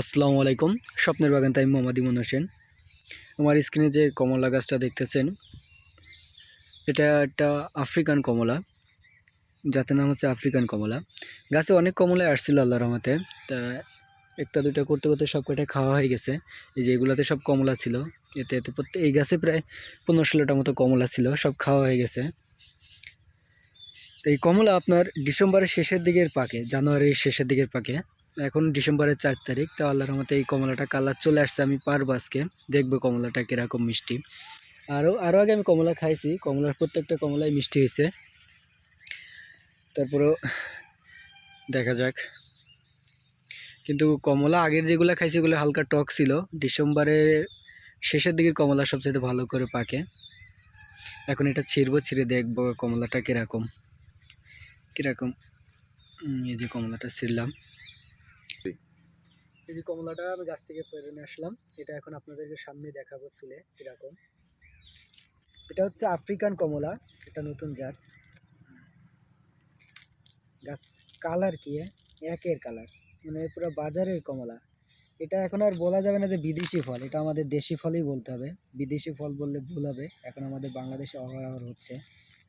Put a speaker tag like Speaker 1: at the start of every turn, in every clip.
Speaker 1: আসসালামু আলাইকুম। স্বপ্নের বাগান তাই মোহাম্মদ ইমন হোসেন। আমার স্ক্রিনে যে কমলা গাছটা দেখতেছেন, এটা একটা আফ্রিকান কমলা যাতে নাম হচ্ছে আফ্রিকান কমলা। গাছে অনেক কমলা আসছিল আল্লাহ রহমতে। তা একটা দুটা করতে করতে সব কটাই খাওয়া হয়ে গেছে। এই যে এগুলাতে সব কমলা ছিল। এতে এতে প্রত্যেক, এই গাছে প্রায় পনেরো ষোলোটা মতো কমলা ছিল, সব খাওয়া হয়ে গেছে। তো এই কমলা আপনার ডিসেম্বরের শেষের দিকের পাকে, জানুয়ারির শেষের দিকের পাকে। এখন ডিসেম্বরের চার তারিখ, তো আল্লাহর রহমতে এই কমলাটা কালার চলে আসছে, আমি পারব আজকে। দেখব কমলাটা কীরকম মিষ্টি। আরও আরও আগে আমি কমলা খাইছি, কমলার প্রত্যেকটা কমলাই মিষ্টি হয়েছে। তারপরেও দেখা যাক। কিন্তু কমলা আগের যেগুলো খাইছি, ওগুলো হালকা টক ছিল। ডিসেম্বরের শেষের দিকে কমলা সবচেয়ে ভালো করে পাকে। এখন এটা ছিঁড়বো, ছিঁড়ে দেখব কমলাটা কীরকম। কীরকম? এই যে কমলাটা ছিঁড়লাম। এই যে কমলাটা আমি গাছ থেকে পেরে নিয়ে আসলাম, এটা এখন আপনাদেরকে সামনে দেখাবো চুলে কীরকম। এটা হচ্ছে আফ্রিকান কমলা, এটা নতুন জাত। গাছ কালার কি একের কালার মানে পুরো বাজারের কমলা। এটা এখন আর বলা যাবে না যে বিদেশি ফল, এটা আমাদের দেশি ফলই বলতে হবে। বিদেশি ফল বললে ভুল হবে, এখন আমাদের বাংলাদেশে অহরহ হচ্ছে।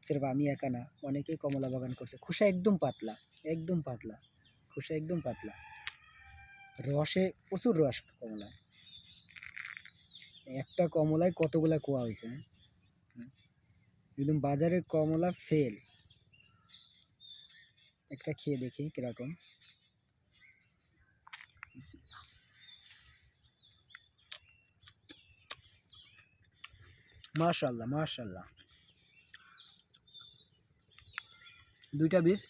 Speaker 1: সেরকম আমি একা না, অনেকেই কমলা বাগান করছে। খোসা একদম পাতলা একদম পাতলা, খোসা একদম পাতলা। রসে প্রচুর রস কমলায়। একটা কমলায় কতগুলা কুয়া হয়েছে? হ্যাঁ? একদম বাজারের কমলা ফেল। একটা খেয়ে দেখি কীরকম। মাশাল্লাহ মাশাল্লাহ। দুইটা বীজ।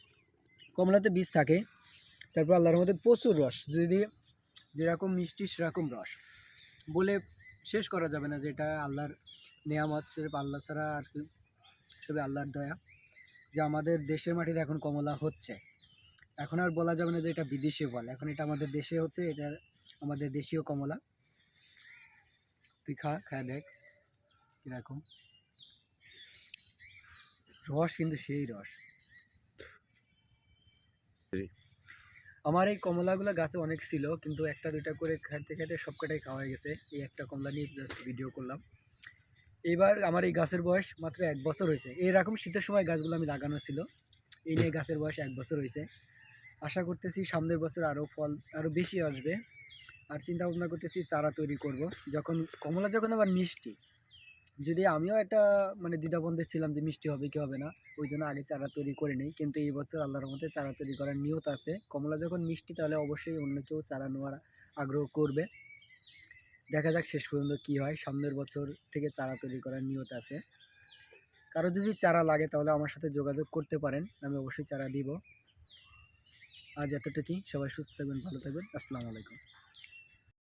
Speaker 1: কমলাতে বীজ থাকে। তারপর আল্লাহর মধ্যে প্রচুর রস, যদি যেরকম মিষ্টি সেরকম রস। বলে শেষ করা যাবে না যে এটা আল্লাহর নেয়ামত, সেরকম আল্লাহ ছাড়া আর কি, সবই আল্লাহর দয়া। যে আমাদের দেশের মাটিতে এখন কমলা হচ্ছে। এখন আর বলা যাবে না যে এটা বিদেশি ফল এখন এটা আমাদের দেশে হচ্ছে, এটা আমাদের দেশীয় কমলা। তুই খা, খায় দেখ কীরকম। রস কিন্তু সেই রস। আমার এই কমলাগুলো গাছে অনেক ছিল, কিন্তু একটা, দুইটা করে খাইতে খাইতে সব কটাই খাওয়া হয়ে গেছে। এই একটা কমলা নিয়ে জাস্ট ভিডিও করলাম। এবার আমার এই গাছের বয়স মাত্র এক বছর হয়েছে। এরকম শীতের সময় গাছগুলো আমি লাগানো ছিল। এই নিয়ে গাছের বয়স এক বছর হয়েছে। আশা করতেছি সামনের বছর আরও ফল আরও বেশি আসবে। আর চিন্তা ভাবনা করতেছি চারা তৈরি করব। যখন, কমলা যখন আবার মিষ্টি যদি আমিও একটা মানে দ্বিধাবন্ধে ছিলাম যে মিষ্টি হবে কি হবে না, ওই জন্য আগে চারা তৈরি করে নিই। কিন্তু এই বছর আল্লাহর মধ্যে চারা তৈরি করার নিয়ত আছে। কমলা যখন মিষ্টি, তাহলে অবশ্যই অন্য কেউ চারা নেওয়ার আগ্রহ করবে। দেখা যাক শেষ পর্যন্ত কি হয়। সামনের বছর থেকে চারা তৈরি করার নিয়ত আছে। কারও যদি চারা লাগে, তাহলে আমার সাথে যোগাযোগ করতে পারেন। আমি অবশ্যই চারা দিব। আজ এতটুকুই। সবাই সুস্থ থাকবেন, ভালো থাকবেন। আসসালামু আলাইকুম।